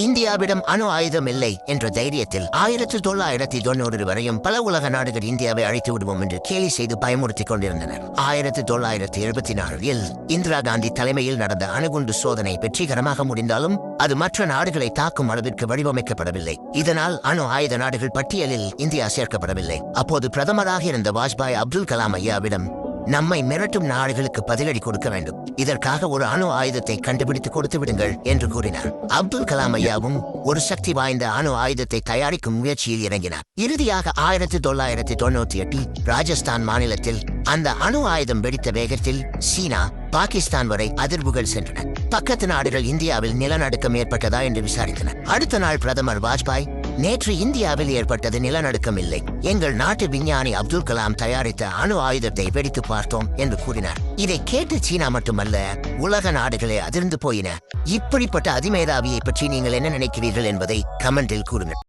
இந்தியாவிடம் அணு ஆயுதம் இல்லை என்ற தைரியத்தில் ஆயிரத்தி தொள்ளாயிரத்தி தொண்ணூறு வரையும் பல உலக நாடுகள் இந்தியாவை அழைத்து விடுவோம் என்று கேலி செய்து பயமுறுத்திக் கொண்டிருந்தனர். ஆயிரத்தி தொள்ளாயிரத்தி எழுபத்தி நாலில் இந்திரா காந்தி தலைமையில் நடந்த அணுகுண்டு சோதனை வெற்றிகரமாக முடிந்தாலும் அது மற்ற நாடுகளை தாக்கும் அளவிற்கு வடிவமைக்கப்படவில்லை. இதனால் அணு ஆயுத நாடுகள் பட்டியலில் இந்தியா சேர்க்கப்படவில்லை. அப்போது பிரதமராக இருந்த வாஜ்பாய் அப்துல் கலாம் ஐயாவிடம் நம்மை மிரட்டும் நாடுகளுக்கு பதிலடி கொடுக்க வேண்டும். இதற்காக ஒரு அணு ஆயுதத்தை கண்டுபிடித்து கொடுத்து விடுங்கள் என்று கூறினார். அப்துல் கலாம் ஐயாவும் ஒரு சக்தி வாய்ந்த அணு ஆயுதத்தை தயாரிக்கும் முயற்சியில் இறங்கினார். இறுதியாக ஆயிரத்தி தொள்ளாயிரத்தி தொண்ணூத்தி எட்டில் ராஜஸ்தான் மாநிலத்தில் அந்த அணு ஆயுதம் வெடித்த வேகத்தில் சீனா பாகிஸ்தான் வரை அதிர்வுகள் சென்றன. பக்கத்து நாடுகள் இந்தியாவில் நிலநடுக்கம் ஏற்பட்டதா என்று விசாரித்தன அடுத்த நாள் பிரதமர் வாஜ்பாய் நேற்று இந்தியாவில் ஏற்பட்டது நிலநடுக்கம் இல்லை எங்கள் நாட்டு விஞ்ஞானி அப்துல் கலாம் தயாரித்த அணு ஆயுதத்தை வெடித்து பார்த்தோம் என்று கூறினார். இதை கேட்டு சீனா மட்டுமல்ல உலக நாடுகளே அதிர்ந்து போயின. இப்படிப்பட்ட அதிமேதாவியை பற்றி நீங்கள் என்ன நினைக்கிறீர்கள் என்பதை கமெண்டில் கூறுங்கள்.